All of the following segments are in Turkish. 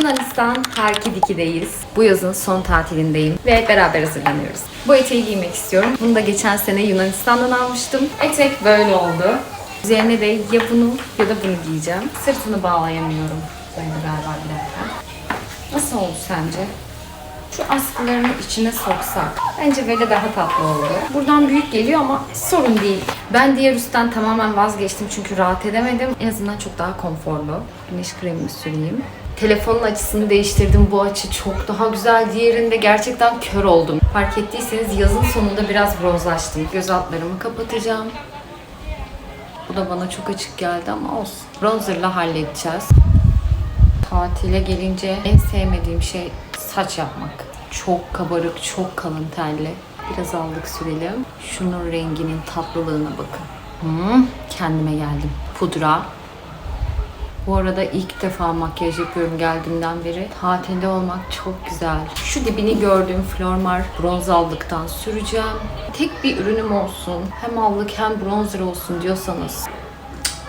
Yunanistan Halkidiki'deyiz. Bu yazın son tatilindeyim ve beraber hazırlanıyoruz. Bu eteği giymek istiyorum. Bunu da geçen sene Yunanistan'dan almıştım. Etek böyle oldu. Üzerine de ya bunu ya da bunu giyeceğim. Sırtını bağlayamıyorum. Böyle galiba bir dakika. Nasıl oldu sence? Şu askılarını içine soksak. Bence böyle daha tatlı oldu. Buradan büyük geliyor ama sorun değil. Ben diğer üstten tamamen vazgeçtim çünkü rahat edemedim. En azından çok daha konforlu. Güneş kremimi süreyim. Telefonun açısını değiştirdim. Bu açı çok daha güzel. Diğerinde gerçekten kör oldum. Fark ettiyseniz yazın sonunda biraz bronzlaştım. Göz altlarımı kapatacağım. Bu da bana çok açık geldi ama olsun. Bronzerla halledeceğiz. Tatile gelince en sevmediğim şey saç yapmak. Çok kabarık, çok kalın telli. Biraz aldık sürelim. Şunun renginin tatlılığına bakın. Hmm, kendime geldim. Pudra. Bu arada ilk defa makyaj yapıyorum geldiğimden beri. Tatilde olmak çok güzel. Şu dibini gördüğüm Flormar bronz aldıktan süreceğim. Tek bir ürünüm olsun. Hem allık hem bronzer olsun diyorsanız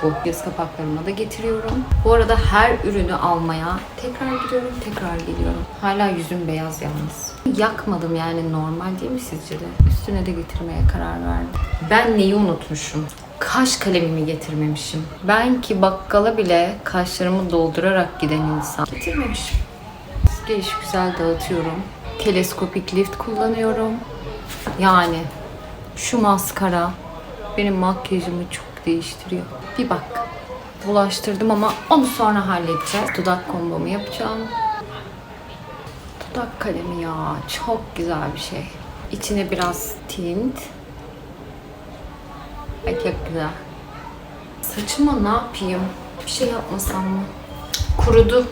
bu göz kapaklarıma da getiriyorum. Bu arada her ürünü almaya tekrar gidiyorum, tekrar geliyorum. Hala yüzüm beyaz yalnız. Yakmadım yani normal değil mi sizce de? Üstüne de getirmeye karar verdim. Ben neyi unutmuşum? Kaş kalemimi getirmemişim. Ben ki bakkala bile kaşlarımı doldurarak giden insan. Getirmemişim. Geliş güzel dağıtıyorum. Teleskopik lift kullanıyorum. Yani şu maskara benim makyajımı çok değiştiriyor. Bir bak. Bulaştırdım ama onu sonra halledeceğiz. Dudak kombomu yapacağım. Dudak kalemi ya. Çok güzel bir şey. İçine biraz tint. Ay çok güzel. Saçıma ne yapayım? Bir şey yapmasam mı? Kurudu.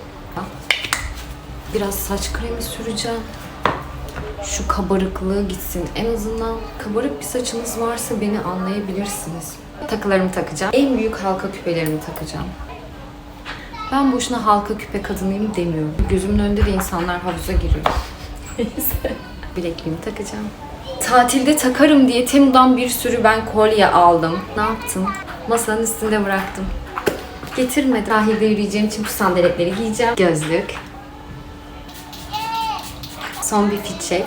Biraz saç kremi süreceğim şu kabarıklığı gitsin. En azından kabarık bir saçınız varsa beni anlayabilirsiniz. Takılarımı takacağım. En büyük halka küpelerimi takacağım. Ben boşuna halka küpe kadınıyım demiyorum. Gözümün önünde de insanlar havuza giriyor. Neyse. Bilekliğimi takacağım. Tatilde takarım diye Temu'dan bir sürü ben kolye aldım. Ne yaptım? Masanın üstünde bıraktım. Getirmedim. Sahilde yürüyeceğim için bu sandaletleri giyeceğim. Gözlük. Son bir fit check.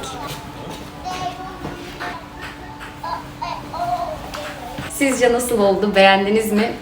Sizce nasıl oldu? Beğendiniz mi?